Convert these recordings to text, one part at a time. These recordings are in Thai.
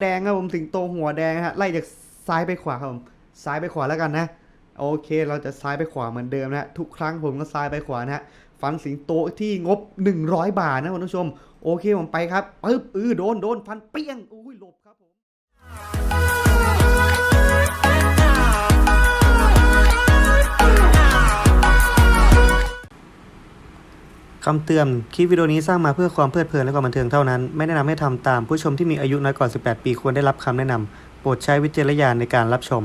แดงครับผมสิงโตหัวแดงฮะไล่จากซ้ายไปขวาครับผมซ้ายไปขวาแล้วกันนะ โอเคเราจะซ้ายไปขวาเหมือนเดิมนะทุกครั้งผมก็ซ้ายไปขวานะฮะฟันสิงโตที่งบ 100 บาทนะคุณผู้ชม โอเคผมไปครับปึ๊บอือโดนโดนฟันเปี้ยงอุ้ยหลบครับผม คำเตือน คลิปวิดีโอนี้สร้างมาเพื่อความเพลิดเพลินและความบันเทิงเท่านั้น ไม่แนะนำให้ทำตาม ผู้ชมที่มีอายุน้อยกว่า 18 ปีควรได้รับคำแนะนำ โปรดใช้วิจารณญาณในการรับชม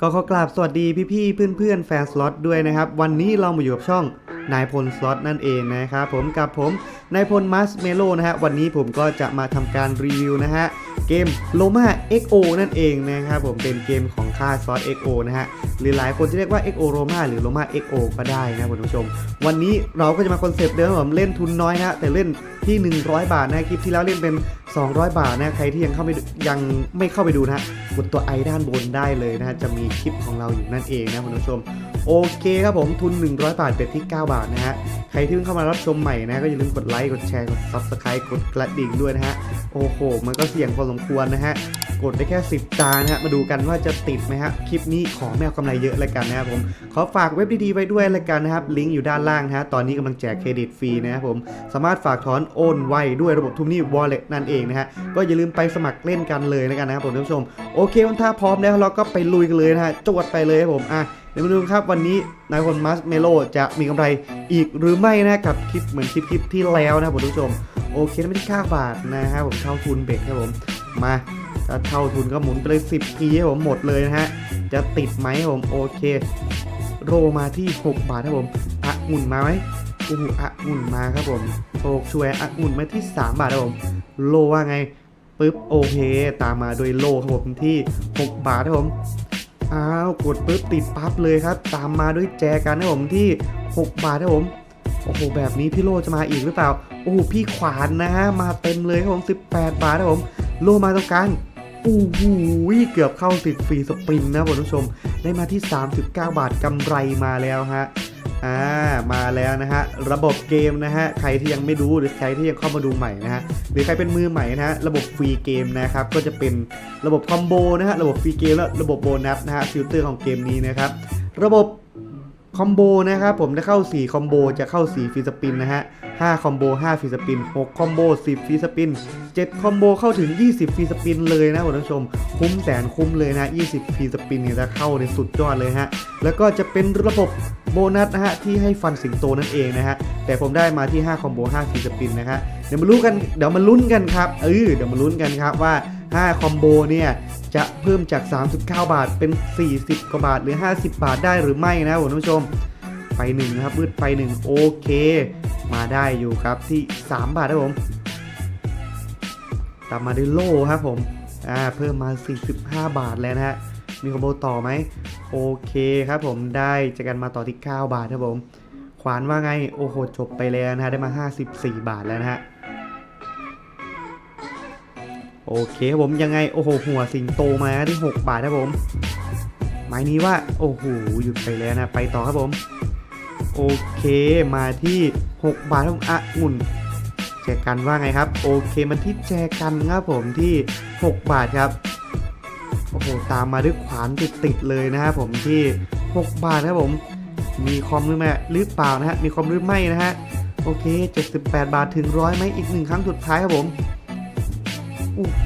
ก็ขอกราบสวัสดีพี่ๆ เพื่อนๆ แฟนสล็อตด้วยนะครับ วันนี้เรามาอยู่กับช่องนายพลสล็อตนั่นเองนะครับผมกับผมนายพลมัสเมโลนะฮะ วันนี้ผมก็จะมาทำการรีวิวนะฮะ เกม Loma XO นั่นเองนะครับผมเป็นเกมของค่ายซอส XO นะฮะหรือหลายคนจะเรียกว่า XO Roma หรือ Loma XO ก็ได้นะคุณผู้ชม วันนี้เราก็จะมาคอนเซปต์เดิมครับผมเล่นทุนน้อยนะฮะแต่เล่นที่ 100 บาทนะคลิปที่แล้วเล่นเป็น 200 บาทนะใครที่ยังเข้าไม่ดูยังไม่เข้าไปดูนะกดตัวไอด้านบนได้เลยนะจะมีคลิปของเราอยู่นั่นเองนะคุณผู้ชม โอเคครับผมทุน 100 บาทเป็ดที่ 9 บาทนะฮะใครที่เพิ่งเข้ามารับชมใหม่นะก็อย่าลืมกดไลค์กดแชร์กด Subscribe กดกระดิ่งด้วยนะฮะโอ้โห มันก็เสี่ยงพอสมควรนะฮะกดได้แค่ 10 ตานะฮะมาดูกันว่าจะติดไหมฮะคลิปนี้ขอไม่เอากำไรเยอะเลยกันนะครับผมขอฝากเว็บดีๆไว้ด้วยเลยกันนะครับลิงก์อยู่ด้านล่างนะฮะตอนนี้กำลังแจกเครดิตฟรีนะครับผมสามารถฝากถอนโอโอนไวด้วยระบบทุมนี่ Wallet นั่นเองนะฮะก็อย่าลืมไปสมัครเล่นกันเลยแล้วกันนะครับผมท่านผู้ชมโอเควันถ้าพร้อมแล้วเราก็ไปลุยกันเลยนะฮะจวดไปเลยครับผมอะเดี๋ยวมาดูครับวันนี้นายคนมัสเมโลจะมีกำไรอีกหรือไม่นะกับคลิปเหมือนคลิปคลิปที่แล้วนะผมท่านผู้ชมโอเคไม่ได้ค่าบาทนะครับผมเท่าทุนเบรกครับผมมาถ้าเท่าทุนก็หมุนไปเลย 10 ทีให้ผมหมดเลยนะฮะจะติดไหมครับผมโอเค โรมาที่ 6 บาทครับผมอะงุ่นมาไหม อู้หูอะงุ่นมาครับผมโชคช่วยอะงุ่นมาที่ 3 บาทครับผมโลว่าไงปึ๊บโอเค ตามมาโดยโลครับผมที่ 6 บาทครับผมอ้าวกดปึ๊บติดปั๊บเลยครับ ตามมาด้วยแจกันครับผมที่ 6 บาทครับผมโอ้โหแบบนี้พี่โลจะมาอีกหรือเปล่า โอ้โหพี่ขวานนะฮะมาเต็มเลยครับผม18 บาทครับผมโลมาตรงกลางโอ้โหเกือบเข้าติดฟรีสปินนะคุณผู้ชม ได้มาที่ 39 บาทกำไรมาแล้วฮะ อ่ามาแล้วนะฮะระบบเกมนะฮะใครที่ยังไม่รู้หรือใครที่ยังเข้ามาดูใหม่นะฮะหรือใครเป็นมือใหม่นะฮะระบบฟรีเกมนะครับก็จะเป็นระบบคอมโบนะฮะระบบฟรีเกมและระบบโบนัสนะฮะฟิลเตอร์ของเกมนี้นะครับระบบ คอมโบนะครับผมจะเข้า 4 คอมโบจะเข้า 4 ฟรีสปินนะฮะ 5 คอมโบ 5 ฟรีสปิน 6 คอมโบ 10 ฟรีสปิน 7 คอมโบเข้าถึง 20 ฟรีสปินเลยนะคุณผู้ชม คุ้มแสนคุ้มเลยนะ 20 ฟรีสปินเนี่ยจะเข้าในสุดยอดเลยฮะ แล้วก็จะเป็นระบบโบนัสนะฮะที่ให้ฟันสิงโตนั่นเองนะฮะ แต่ผมได้มาที่ 5 คอมโบ 5 ฟรีสปินนะฮะ เดี๋ยวมารู้นกัน เดี๋ยวมาลุ้นกันครับ เออเดี๋ยวมาลุ้นกันครับว่า 5 คอมโบเนี่ย จะเพิ่มจาก 39 บาทเป็น 40 กว่าบาทหรือ 50 บาทได้หรือไม่นะคุณผู้ชมไปหนึ่งนะครับมืดไปหนึ่งโอเค มาได้อยู่ครับที่ 3 บาทครับผม ตามมาด้วยโล่ครับผมอ่าเพิ่มมา 45 บาทแล้วนะฮะมีคอมโบต่อไหมโอเคครับผมได้จากกันมาต่อที่ 9 บาทครับผม ขวานว่าไง โอ้โหจบไปแล้วนะฮะได้มา 54 บาทแล้วนะฮะ โอเคผมยังไงโอ้โหหัวสิงโตมาที่ 6 บาทครับผมไม้นี้ว่าโอ้โหหยุดไปแล้วนะไปต่อครับผม โอเคมาที่ 6 บาทครับอะงุ่นแจกันว่าไงครับ โอเคมันที่แจกันครับผมที่ 6 บาทครับโอ้โหตามมาด้วยขวานติดๆเลยนะครับผมที่ 6 บาทครับผม มีคอมหรือไม่หรือเปล่านะฮะมีคอมหรือไม่นะฮะโอเค 78 บาทถึงร้อยไหมอีกหนึ่งครั้งสุดท้ายครับผม โอ้โห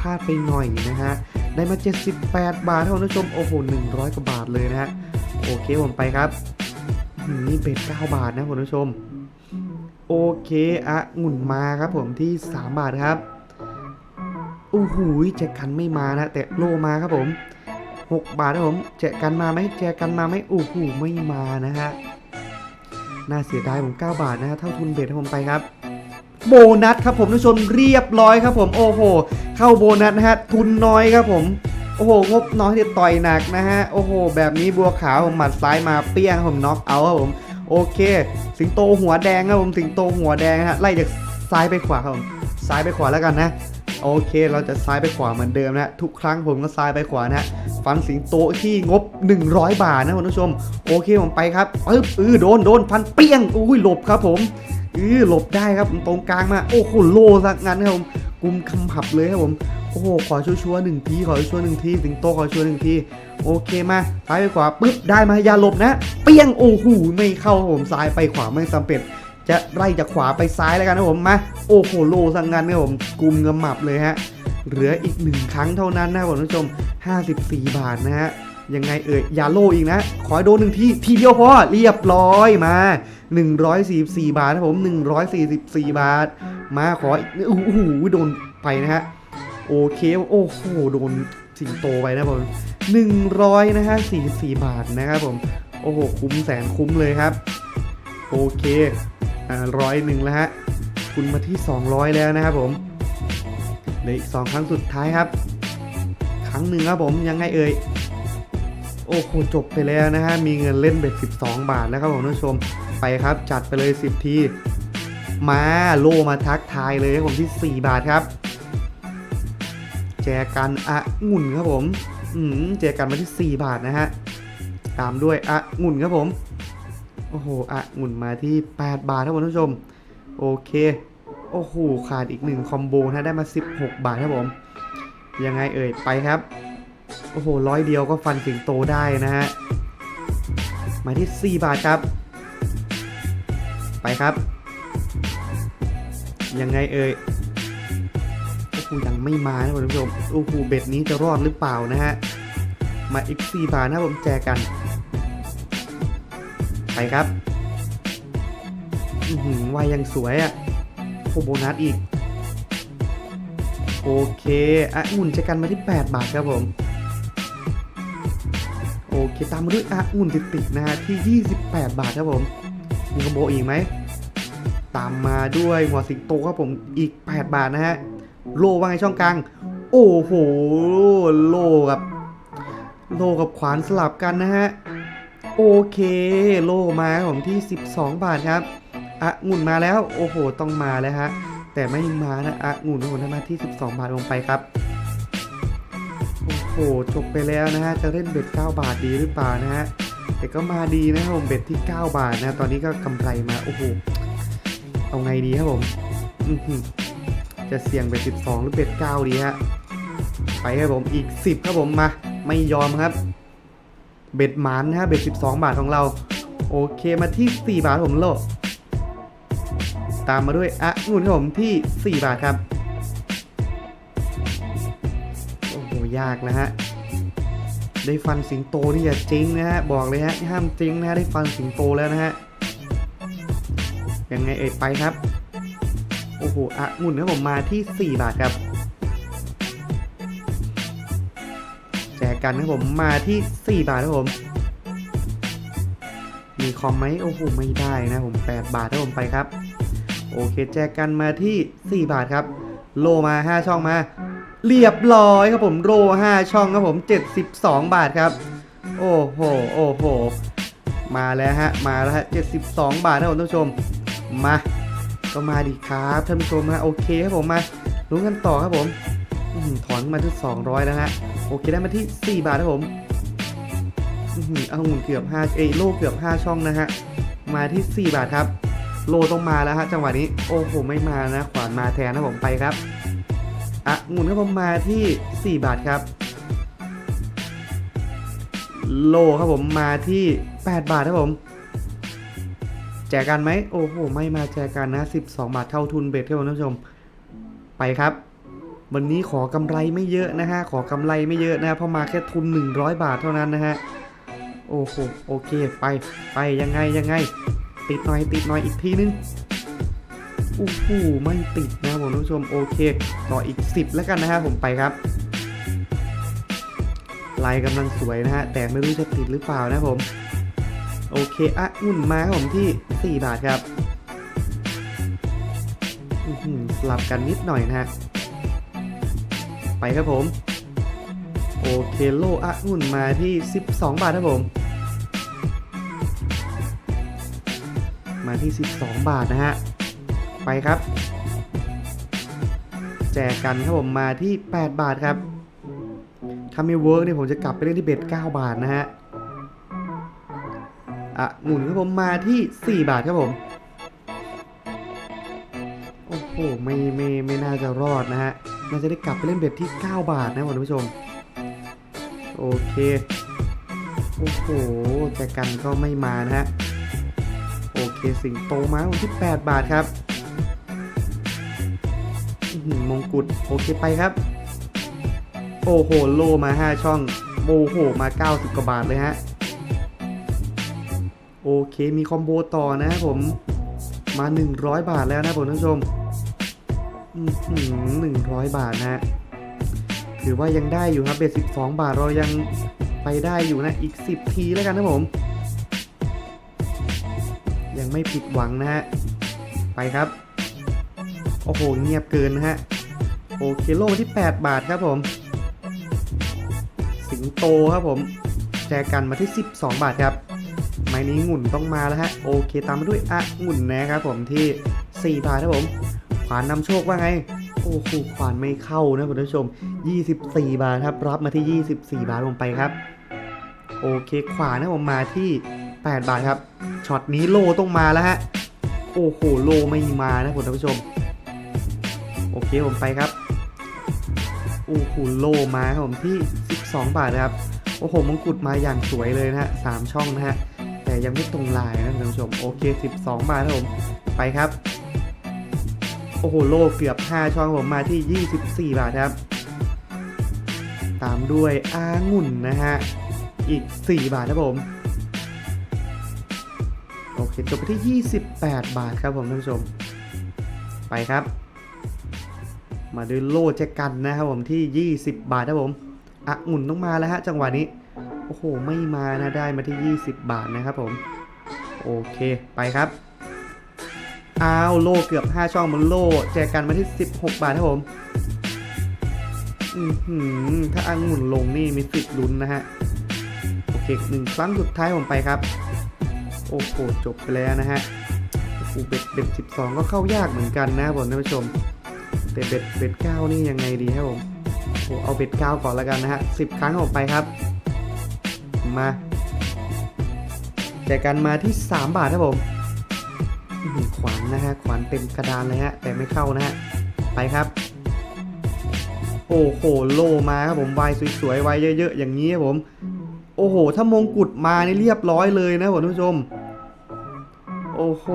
พลาดไปหน่อยนะฮะ ได้มา 78 บาทเท่านั้นผู้ชม โอ้โห 100 กว่าบาทเลยนะฮะ โอเคผมไปครับ นี่เบ็ด9บาทนะคุณผู้ชม โอเคอะงุ่นมาครับผมที่ 3 บาทครับ โอ้โหแจกันไม่มานะ แต่โลมาครับผม 6 บาทครับผม แจกันมาไหมแจกันมาไหมโอ้โห ไม่มานะฮะ น่าเสียดายผม 9 บาทนะฮะ เท่าทุนเบ็ดให้ผมไปครับ โบนัสครับผมท่านผู้ชมเรียบร้อยครับผมโอ้โห เข้าโบนัสนะฮะทุนน้อยครับผมโอ้โหงบน้อยที่ต่อยหนักนะฮะโอ้โห แบบนี้บัวขาวผมหมัดซ้ายมาเปี้ยงผมน็อกเอาครับผมโอเค สิงโตหัวแดงครับผมสิงโตหัวแดงฮะไล่จากซ้ายไปขวาครับผมซ้ายไปขวาแล้วกันนะโอเค เราจะซ้ายไปขวาเหมือนเดิมนะทุกครั้งผมก็ซ้ายไปขวานะฮะฟันสิงโตที่งบ 100 บาทนะคุณผู้ชม โอเคผมไปครับปึ๊บเออโดนโดนฟันเปี้ยงอุ้ยหลบครับผม ออหลบได้ครับตรงกลางมาโอ้โหโลสักงั้นครับผมกุมคำหับเลยครับผมโอ้โหขอชัวร์หนึ่งทีขอชัวร์หนึ่งทีสิงโตขอชัวร์หนึ่งทีโอเคมาซ้ายไปขวาปึ๊บได้มาอย่าหลบนะ เปี้ยงโอ้โหไม่เข้าผมซ้ายไปขวาไม่สำเร็จจะไล่จากขวาไปซ้ายแล้วกันนะผมมาโอ้โหโลสังงันครับผมกุมกำหมับเลยฮะเหลืออีกหนึ่งครั้งเท่านั้นนะคุณผู้ชม 54 บาทนะฮะ ยังไงเอ่ยอย่าโลอีกนะ ขอโดนหนึ่งทีทีเดียวพอเรียบร้อยมา 144 บาทนะผม 144 บาท มาขออีกโอ้โหโดนไปนะฮะโอเคโอ้โหโดนสิงโตไปนะผม100นะฮะ44 บาทนะครับผมโอ้โหคุ้มแสนคุ้มเลยครับ โอเคอ่าร้อยหนึ่งแล้วฮะคุณมาที่ 200 แล้วนะครับผมเหลืออีก2ครั้งสุดท้ายครับ ครั้งหนึ่งครับผมยังไงเอ่ย โอ้โหจบไปแล้วนะฮะ มีเงินเล่นเบ็ด 12 บาทแล้วครับผมท่านผู้ชมไปครับ จัดไปเลย 10 ที มาโลมาทักทายเลยครับผมที่ 4 บาทครับ แจกันอะงุ่นครับผมอืมแจกันมาที่ 4 บาทนะฮะ ตามด้วยอะงุ่นครับผม โอ้โหอะงุ่นมาที่ 8 บาทครับผมท่านผู้ชม โอเค โอ้โหขาดอีกหนึ่งคอมโบนะได้มา 16 บาทครับผม ยังไงเอ่ยไปครับ โอ้โหร้อยเดียวก็ฟันสิงโตได้นะฮะมาที่ 4 บาทครับ ไปครับ ยังไงเอ่ยโอ้โหยังไม่มานะคุณผู้ชมโอ้โหเบ็ดนี้จะรอดหรือเปล่านะฮะมาอีก 4 บาทนะผมแจกัน ไปครับอือหือวายยังสวยอะ่ะโคโบนัสอีก โอเคอะงุ่นจะกันมาที่ 8 บาทครับผม เค ตามมาด้วยอะงุ่นติดติดๆนะฮะที่ 28 บาทครับผมมีคอมโบอีกไหม ตามมาด้วยหัวสิงโตครับผมอีก 8 บาทนะฮะ โลว่าไงช่องกลาง โอ้โห โลกับโลกับขวานสลับกันนะฮะ โอเค โลมาครับผมที่ 12 บาทครับอะงุ่นมาแล้ว โอ้โห ต้องมาแล้วฮะ แต่ไม่มานะอะงุ่นผมทำมาที่ 12 บาทลงไปครับ หจบไปแล้วนะฮะ จะเล่นเบ็ด 9 บาทดีหรือเปล่านะฮะ แต่ก็มาดีนะครับผมเบ็ดที่ 9 บาทนะ ตอนนี้ก็กำไรมา โอ้โห เอาไงดีครับผม จะเสี่ยงเบ็ด 12 หรือเบ็ด 9 ดีฮะ ไปครับผมอีก 10 ครับผมมา ไม่ยอมครับ เบ็ดหมานนะฮะ เบ็ด 12 บาทของเรา โอเคมาที่ 4 บาทผมโลตามมาด้วยอะงุ่นครับผมที่ 4 บาทครับ ยากนะฮะได้ฟันสิงโตที่อย่าจริงนะฮะบอกเลยฮะห้ามจริงนะฮะได้ฟันสิงโตแล้วนะฮะยังไงเอ่ยไปครับ โอ้โหอะงุ่นครับผมมาที่ 4 บาทครับแจกกันครับผมมาที่ 4 บาทครับผม มีคอมไหมโอ้โหไม่ได้นะผม 8 บาทครับผมไปครับ โอเคแจกกันมาที่ 4 บาทครับ โลมา 5 ช่องมา เรียบร้อยครับผมโล5ช่องครับผม 72 บาทครับ โอ้โหโอ้โหมาแล้วฮะมาแล้วฮะ72 บาทครับท่านผู้ชมมาก็มาดีครับท่านผู้ชมฮะโอเคครับผมมาลุ้นกันต่อครับผมอื้อหือถอนมาที่ 200 แล้วฮะโอเคได้มาที่ 4 บาทครับผมอื้อหือเอาหุ่นเกือบ5เอยโลเกือบ 5 ช่องนะฮะมาที่ 4 บาทครับ โลต้องมาแล้วฮะจังหวะนี้โอ้โหไม่มานะขวานมาแทนนะผมไปครับ อะหมุนครับผมมาที่ 4 บาทครับ โลครับผมมาที่ 8 บาทครับผม แจกกันไหมโอ้โห ไม่มาแจกกันนะ 12 บาทเท่าทุนเบ็ดครับผมท่านผู้ชม ไปครับ วันนี้ขอกำไรไม่เยอะนะฮะ ขอกำไรไม่เยอะนะเพราะมาแค่ทุน 100 บาทเท่านั้นนะฮะ โอ้โห โอเค ไป ไปยังไงยังไง ติดหน่อยติดหน่อยอีกทีนึง โอ้โหไม่ติดนะผมท่านผู้ชมโอเค ต่ออีก 10 แล้วกันนะฮะผมไปครับ ลายกำลังสวยนะฮะ แต่ไม่รู้จะติดหรือเปล่านะผม โอเคอะอุ่นมาครับผมที่ 4 บาทครับอือหือสลับกันนิดหน่อยนะฮะ ไปครับผม โอเคโลอะอุ่นมาที่ 12 บาทครับผม มาที่ 12 บาทนะฮะ ไปครับ แจกกันครับผมมาที่ 8 บาทครับถ้าไม่เวิร์กเนี่ยผมจะกลับไปเล่นที่เบ็ด9บาทนะฮะอะหมุนครับผมมาที่ 4 บาทครับผมโอ้โหไม่ไม่ไม่น่าจะรอดนะฮะน่าจะได้กลับไปเล่นเบ็ดที่ 9 บาทนะคุณผู้ชม โอเคโอ้โหแต่กันก็ไม่มานะฮะโอเคสิงโตมาวันที่ 8 บาทครับ 1มงกุฎโอเคไปครับ โอ้โหโลมา 5 ช่องโอ้โหมา 90 กว่าบาทเลยฮะ โอเคมีคอมโบต่อนะผมมา 100 บาทแล้วนะผมท่านผู้ชมหนึ่งร้อยบาทนะฮะถือว่ายังได้อยู่ครับเบ็ด12บาทเรายังไปได้อยู่นะอีก 10 ทีแล้วกันนะผม ยังไม่ผิดหวังนะฮะไปครับ โอ้โห เงียบเกินนะฮะ โอเคโลที่ 8 บาทครับผม สิงโตครับผม แจกันมาที่ 12 บาทครับ ไม้นี้หงุ่นต้องมาแล้วฮะ โอเคตามมาด้วยอะหงุ่นนะครับผมที่ 4 บาทครับผม ขวานนำโชคว่าไง โอ้โห ขวานไม่เข้านะคุณผู้ชม 24 บาทครับ รับมาที่ 24 บาทลงไปครับ โอเค ขวานนะผมมาที่ 8 บาทครับ ช็อตนี้โลต้องมาแล้วฮะ โอ้โห โลไม่มานะคุณผู้ชม เคผมไปครับโอ้โหโลมาครับผมที่ 12 บาทนะครับโอ้โหมงกุฎมาอย่างสวยเลยนะฮะสามช่องนะฮะแต่ยังไม่ตรงลายนะคุณผู้ชมโอเค 12 บาทครับผมไปครับโอ้โหโลเกือบ 5 ช่องผมมาที่ 24 บาทครับ ตามด้วยอางุ่นนะฮะอีก 4 บาทครับผมโอเคจบไปที่ 28 บาทครับผมท่านผู้ชม ไปครับ มาด้วยโลแจกันนะครับผมที่ 20 บาทครับผมอะหมุนต้องมาแล้วฮะจังหวะนี้ โอ้โห ไม่มานะได้มาที่ 20 บาทนะครับผม โอเคไปครับอ้าวโลเกือบ 5 ช่องมันโลแจกันมาที่ 16 บาทครับผมถ้าอังุ่นลงนี่มีสิทธิ์ลุ้นนะฮะ โอเคหนึ่งครั้งสุดท้ายผมไปครับ โอ้โหจบไปแล้วนะฮะโอ้โหเบ็ดเบ็ด12ก็เข้ายากเหมือนกันนะครับผมท่านผู้ชม แต่เบ็ดเบ็ดเก้านี่ยังไงดีครับผมโอ้เอาเบ็ดเก้าก่อนแล้วกันนะฮะสิบครั้งออกไปครับ มาแจกกันมาที่ 3 บาทครับผมขวานนะฮะขวานเต็มกระดานเลยฮะแต่ไม่เข้านะฮะไปครับ โอ้โหโลมาครับผมวายสวยๆวายเยอะๆอย่างนี้ครับผม โอ้โห ถ้ามงกุฎมานี่เรียบร้อยเลยนะผมท่านผู้ชม โอ้โห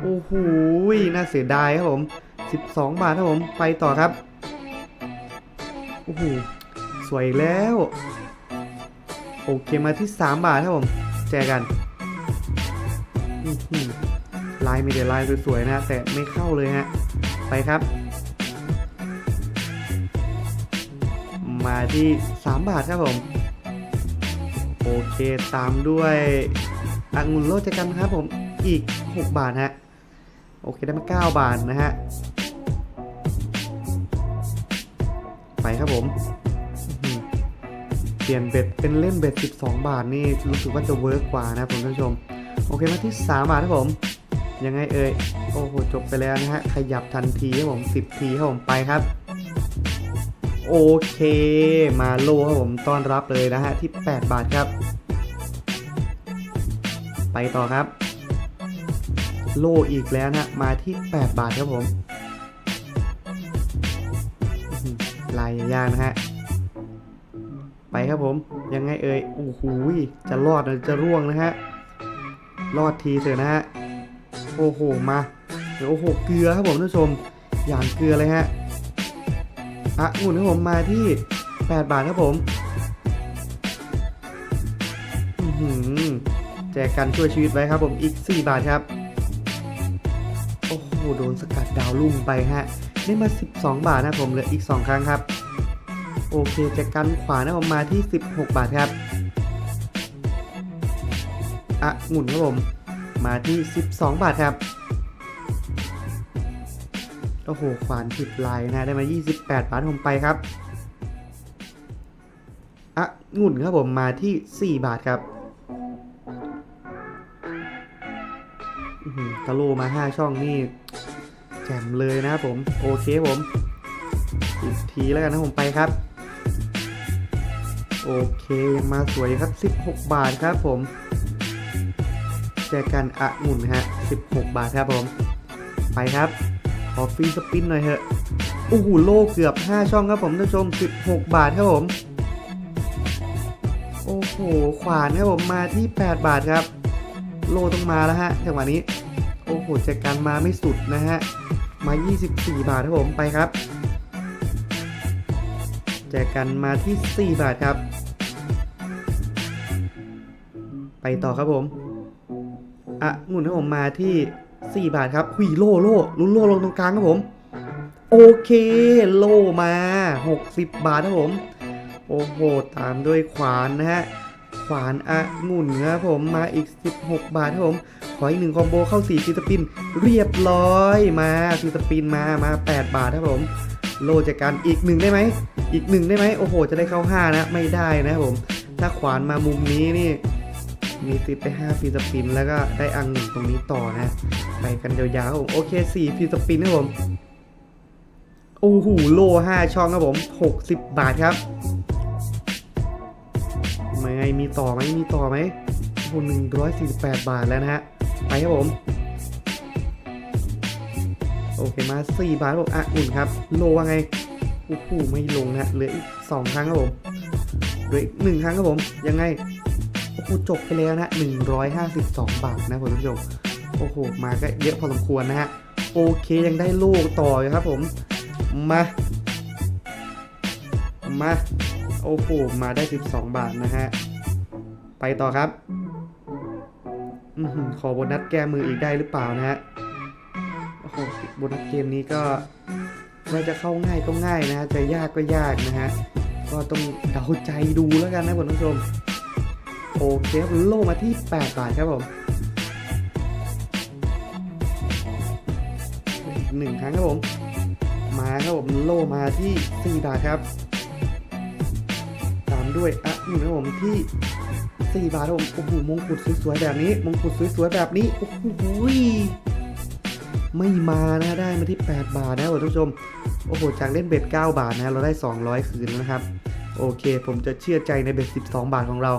โอ้โหน่าเสียดายครับผม 12 บาทครับผม ไปต่อครับ โอ้โห สวยอีกแล้ว โอเคมาที่ 3 บาทครับผม แจกันลายมีแต่ลายสวยๆนะ แต่ไม่เข้าเลยฮะ ไปครับ มาที่ 3 บาทครับผม โอเคตามด้วยองุ่นโลดแจกันครับผมอีก 6 บาทฮะโอเคได้มา 9 บาทนะฮะ ครับผม เปลี่ยนเบ็ดเป็นเล่นเบ็ด 12 บาทนี่รู้สึกว่าจะเวิร์กกว่านะผมท่านผู้ชม โอเคมาที่ 3 บาทครับผม ยังไงเอ่ย โอ้โห จบไปแล้วนะฮะ ขยับทันทีครับผม 10 ทีครับผมไปครับ โอเค มาโลครับผม ต้อนรับเลยนะฮะ ที่ 8 บาทครับ ไปต่อครับ โลอีกแล้วนะฮะมาที่ 8 บาทครับผม ยยากนะฮะ ไปครับผม ยังไงเอ่ย โอ้โหยจะรอดหรือจะร่วงนะฮะ รอดทีเถอะนะฮะ โอ้โห มาเดี๋ยวโอ้โห เกลือครับผมท่านผู้ชม อย่างเกลือเลยฮะอะหมุนครับผมมาที่ 8 บาทครับผมอือหือแจกกันช่วยชีวิตไว้ครับผมอีก 4 บาทครับ โอ้โห โดนสกัดดาวลุ่งไปฮะ ได้มา 12 บาทนะผมเหลืออีก 2 ครั้งครับ โอเคแจกกันขวานะผมมาที่ 16 บาทครับอะหมุนครับผม มาที่ 12 บาทครับโอ้โหขวานผิดลายนะได้มา 28 บาทผมไปครับอะงุ่นครับผมมาที่ 4 บาทครับกะโลมา 5 ช่องนี่แจ่มเลยนะครับผม โอเคผม อีกทีแล้วกันนะผมไปครับ โอเคยังมาสวยครับ 16 บาทครับผมแจกันอะงุ่นฮะ 16 บาทครับผม ไปครับ ขอฟรีสปินหน่อยเถอะโอ้โหโลเกือบ 5 ช่องครับผมท่านผู้ชม 16 บาทครับผม โอ้โห ขวานครับผมมาที่ 8 บาทครับ โลต้องมาแล้วฮะจังหวะนี้ โอ้โหแจกันมาไม่สุดนะฮะ มา 24 บาทครับผมไปครับแจกันมาที่ 4 บาทครับ ไปต่อครับผมอะงุ่นครับผมมาที่ 4 บาทครับหุยโลโลลุ้นโลลงตรงกลางครับผม โอเคโลมา 60 บาทครับผม โอ้โห ตามด้วยขวานนะฮะ ขวานอะงุ่นครับผมมาอีก 16 บาทครับผม ขออีกหนึ่งคอมโบเข้า4ฟิสปิน เรียบร้อยมาฟิสปินมามา 8 บาทครับผม โลจากการอีกหนึ่งได้ไหม อีกหนึ่งได้ไหมโอ้โห จะได้เข้า 5 นะ ไม่ได้นะครับผม ถ้าขวานมามุมนี้นี่ มีติดไป 5 ฟีสปิน แล้วก็ได้อังหนึ่งตรงนี้ต่อนะ ไปกันยาวๆครับผม โอเค4ฟีสปินครับผม โอ้โห โล 5 ช่องครับผม 60 บาทครับมาไงมีต่อไหมมีต่อไหมโอ้โห148บาทแล้วนะฮะ ไปครับผม โอเคมา4บาทครับผมอะอุ่นครับ โลว่าไงโอ้โหไม่ลงนะเหลืออีก2ครั้งครับผมเหลืออีก1ครั้งครับผม ยังไง อ้โหจบไปแล้วนะ 152 บาทนะคุณผู้ชม โอ้โห มาก็เยอะพอสมควรนะฮะ โอเคยังได้โลกต่อครับผม มา มา โอ้โห มาได้ 12 บาทนะฮะ ไปต่อครับอขอโบนัสแก้มืออีกได้หรือเปล่านะฮะ โอ้โห โบนัสเกมนี้ก็ว่าจะเข้าง่ายก็ง่ายนะฮะจะยากก็ยากนะฮะ ก็ต้องเดาใจดูแล้วกันนะคุณผู้ชม อเคครับโลมาที่ 8 บาทครับผมอีกหนึ่งครั้งครับผม มาครับผมโลมาที่ 4 บาทครับ ตามด้วยอะนี่ครับผมที่ 4 บาทครับผมโอ้โหมงกุฎสวยๆแบบนี้ มงกุฎสวยๆแบบนี้โอ้โหไม่มานะได้มาที่ 8 บาทนะคุณผู้ชมโอ้โหจากเล่นเบ็ด9 บาทนะเราได้ 200 คืนนะครับ โอเค ผมจะเชื่อใจในเบ็ด12 บาทของเรา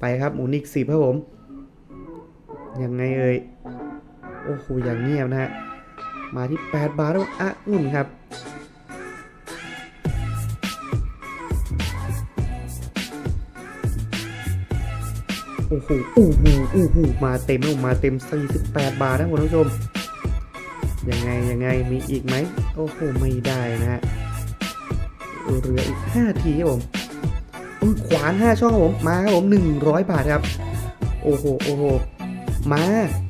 ไปครับหมูนิกสิบครับผม ยังไงเอ่ย โอ้โหอย่างเงียบนะฮะ มาที่ 8 บาทแล้วอะงุ่นครับโอ้โหโอ้โหโอ้โหมาเต็มแล้วมาเต็ม 48 บาทนะคุณผู้ชม ยังไง ยังไง มีอีกไหม โอ้โห ไม่ได้นะฮะ เหลืออีก 5 ทีครับผม ขวาน 5 ช่องครับผมมาครับผม 100 บาทครับ โอ้โหโอ้โหมา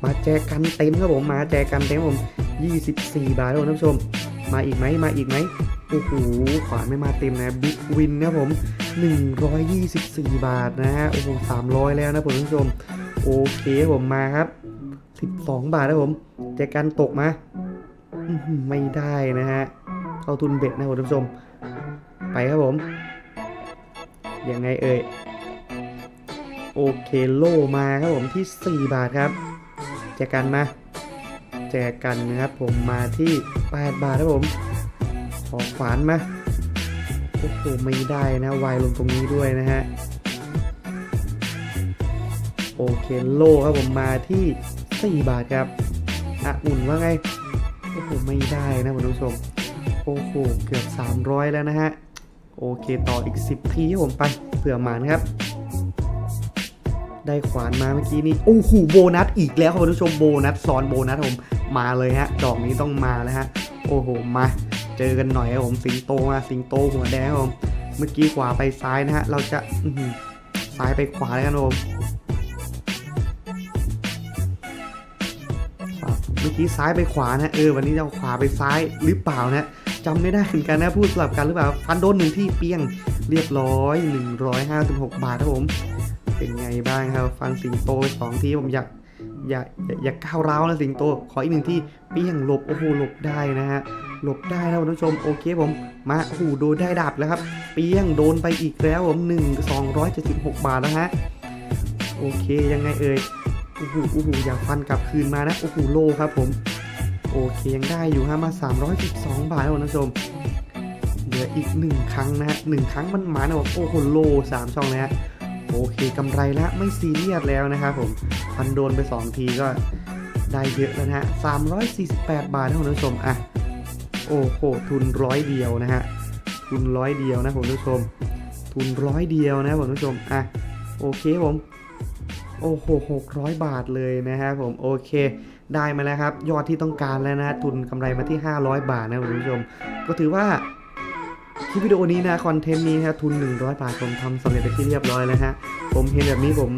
มาแจกันเต็มครับผม มาแจกันเต็มครับผม 24 บาทครับท่านผู้ชม มาอีกไหมมาอีกไหมโอ้โหขวานไม่มาเต็มนะบิ๊กวินนะครับผม 124 บาทนะฮะโอ้โห300 แล้วนะผมท่านผู้ชม โอเคครับผมมาครับ 12 บาทครับผมแจกันตกมาอื้อหือไม่ได้นะฮะเข้าทุนเบ็ดนะผมท่านผู้ชม ไปครับผม ยังไงเอ่ย โอเคโลมาครับผมที่ 4 บาทครับ แจกกันมา แจกกันนะครับผมมาที่ 8 บาทครับผม ขอขวานมา โอ้โหไม่ได้นะวายลงตรงนี้ด้วยนะฮะ โอเคโลครับผมมาที่ 4 บาทครับอะอุ่นว่าไง โอ้โหไม่ได้นะคุณผู้ชม โอ้โหเกือบ 300 แล้วนะฮะ โอเคต่ออีก 10 ทีผมไปเผื่อหมานครับ ได้ขวานมาเมื่อกี้นี้โอ้โหโบนัสอีกแล้วครับคุณผู้ชมโบนัสซ้อนโบนัสผมมาเลยฮะ ดอกนี้ต้องมาแล้วฮะ โอ้โหมาเจอกันหน่อยครับผมสิงโตมาสิงโตหัวแดงครับผมเมื่อกี้ขวาไปซ้ายนะฮะ เราจะซ้ายไปขวาแล้วกันครับผมเมื่อกี้ซ้ายไปขวานะเออวันนี้จะเอาขวาไปซ้ายหรือเปล่านะ จำไม่ได้เหมือนกันนะพูดสลับกันหรือเปล่าฟันโดนหนึ่งที่เปี้ยงเรียบร้อย 156 บาทครับผม เป็นไงบ้างครับ ฟันสิงโตสองทีผมอยากอยากอยากอยาก้าวร้าวนะสิงโต ขออีกหนึ่งที่เปี้ยงหลบโอ้โหหลบได้นะฮะหลบได้นะคุณผู้ชมโอเคผมมาโอ้โหโดนได้ดับแล้วครับ เปี้ยงโดนไปอีกแล้วผมหนึ่งสองร้อยเจ็ดสิบหกบาทแล้วฮะโอเคยังไงเอ่ยโอ้โหโอ้โหอยากฟันกลับคืนมานะโอ้โหโลครับผม โอเคยังได้อยู่ฮะมา 312 บาทครับคุณผู้ชมเหลืออีกหนึ่งครั้งนะฮะหนึ่งครั้งมันหมานะบอกโอ้โหโลสามช่องนะฮะโอเคกำไรแล้วไม่ซีเรียสแล้วนะครับผมพันโดนไป 2 ทีก็ได้เยอะแล้วนะฮะ348 บาทนะคุณผู้ชมอะโอ้โหทุนร้อยเดียวนะฮะทุนร้อยเดียวนะคุณผู้ชม ทุนร้อยเดียวนะคุณผู้ชมอะโอเคผมโอ้โห600บาทเลยนะครับผมโอเค ได้มาแล้วครับ ยอดที่ต้องการแล้วนะทุนกำไรมาที่ 500 บาทนะคุณผู้ชม ก็ถือว่าคลิปวิดีโอนี้นะคอนเทนต์นี้นะทุน 100 บาทผมทำสำเร็จไปที่เรียบร้อยแล้วฮะผมเห็นแบบนี้ผม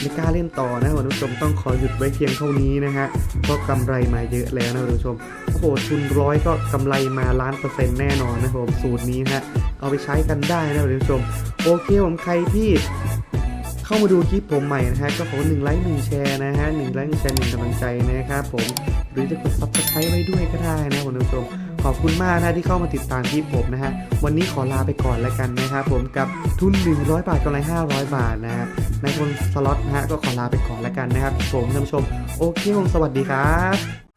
ไม่กล้าเล่นต่อนะคุณผู้ชมต้องขอหยุดไว้เพียงเท่านี้นะฮะเพราะกำไรมาเยอะแล้วนะคุณผู้ชมโอ้โหทุนร้อยก็กำไรมาล้านเปอร์เซ็นต์แน่นอนนะผมสูตรนี้ฮะเอาไปใช้กันได้นะคุณผู้ชม โอเคผมใครที่ เข้ามาดูคลิปผมใหม่นะฮะก็ขอหนึ่งไลค์หนึ่งแชร์นะฮะหนึ่งไลค์หนึ่งแชร์หนึ่งกำลังใจนะครับผมหรือจะกดซับสไครต์ไว้ด้วยก็ได้นะคุณผู้ชมขอบคุณมากนะที่เข้ามาติดตามคลิปผมนะฮะวันนี้ขอลาไปก่อนแล้วกันนะครับผมกับทุน 100 บาทกำไร500 บาทนะฮะในคนสล็อตนะฮะก็ขอลาไปก่อนแล้วกันนะครับผมท่านผู้ชมโอเคผมสวัสดีครับ